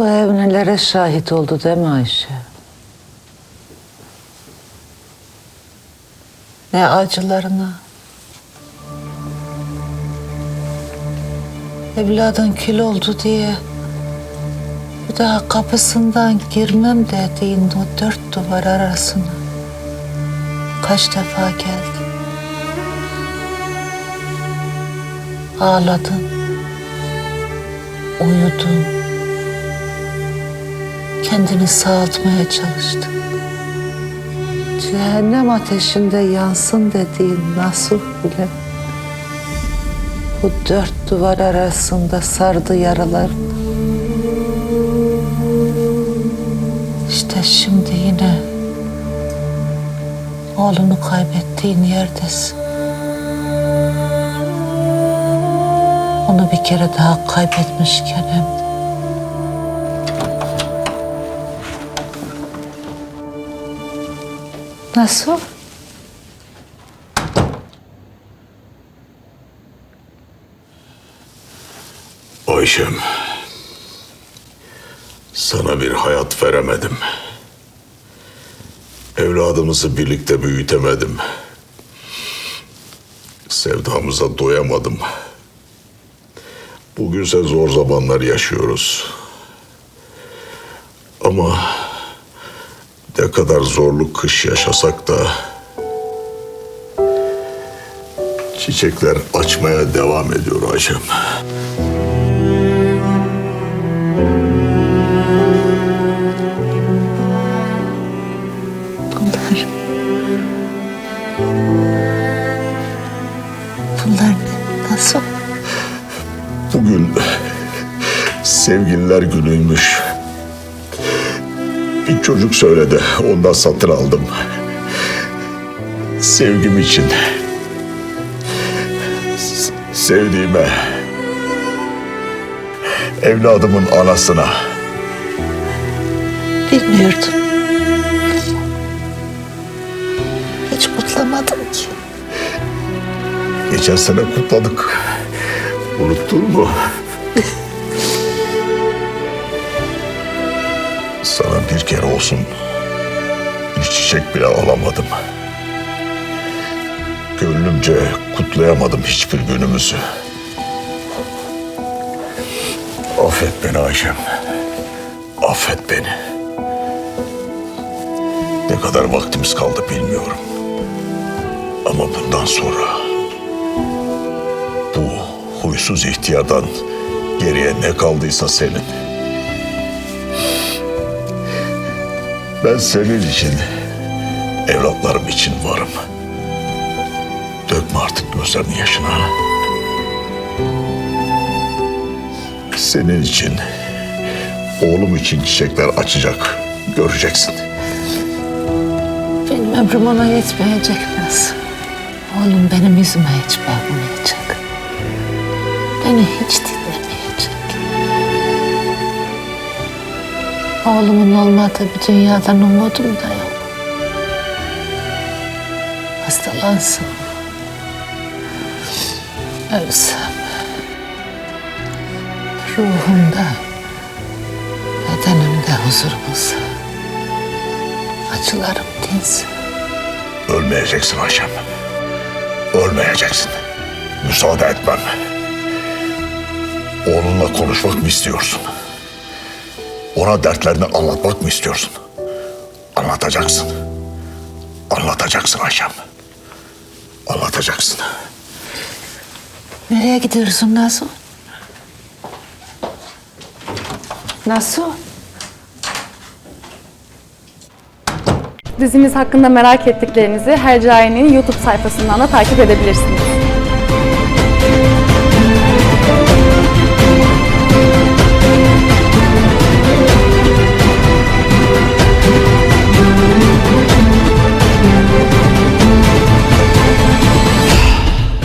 Bu ev nelere şahit oldu değil mi Ayşe? Ne acılarına. Evladın kül oldu diye bir daha kapısından girmem dediğin o dört duvar arasına kaç defa geldi. Ağladın, uyudun, kendini sağaltmaya çalıştın. Cehennem ateşinde yansın dediğin Nasuh bile bu dört duvar arasında sardı yaralarını. İşte şimdi yine oğlunu kaybettiğin yerdesin. Onu bir kere daha kaybetmişken hem Nasıl? Ayşem, sana bir hayat veremedim. Evladımızı birlikte büyütemedim. Sevdamıza doyamadım. Bugünse zor zamanlar yaşıyoruz. Ama ne kadar zorlu kış yaşasak da çiçekler açmaya devam ediyor Ayşem. Bunlar... Bunlar? Nasıl? Bugün sevgililer günüymüş. Bir çocuk söyledi, ondan satın aldım. Sevgim için. S- Sevdiğime. Evladımın anasına. Bilmiyordum. Hiç kutlamadım ki. Geçen sene kutladık. Unuttun mu? Sana bir kere olsun bir çiçek bile alamadım. Gönlümce kutlayamadım hiçbir günümüzü. Affet beni Ayşem. Affet beni. Ne kadar vaktimiz kaldı bilmiyorum. Ama bundan sonra bu huysuz ihtiyardan geriye ne kaldıysa senin. Ben senin için, evlatlarım için varım. Dökme artık gözlerinin yaşına. Senin için, oğlum için çiçekler açacak. Göreceksin. Benim ömrüm ona yetmeyecek nasıl? Oğlum benim yüzüme hiç bakmayacak. Beni hiç dinlemeyecek. Oğlumun olmadığı bir dünyadan umudum da yok. Hastalansın. Ölsem. Ruhumda, bedenimde huzur bulsa. Acılarım dinsin. Ölmeyeceksin Ayşem. Ölmeyeceksin. Müsaade etmem. Oğlunla konuşmak mı istiyorsun? Ona dertlerini anlatmak mı istiyorsun? Anlatacaksın. Anlatacaksın Ayşem. Anlatacaksın. Nereye gidiyorsun Nasu? Nasu? Dizimiz hakkında merak ettiklerinizi Hercai'nin YouTube sayfasından da takip edebilirsiniz.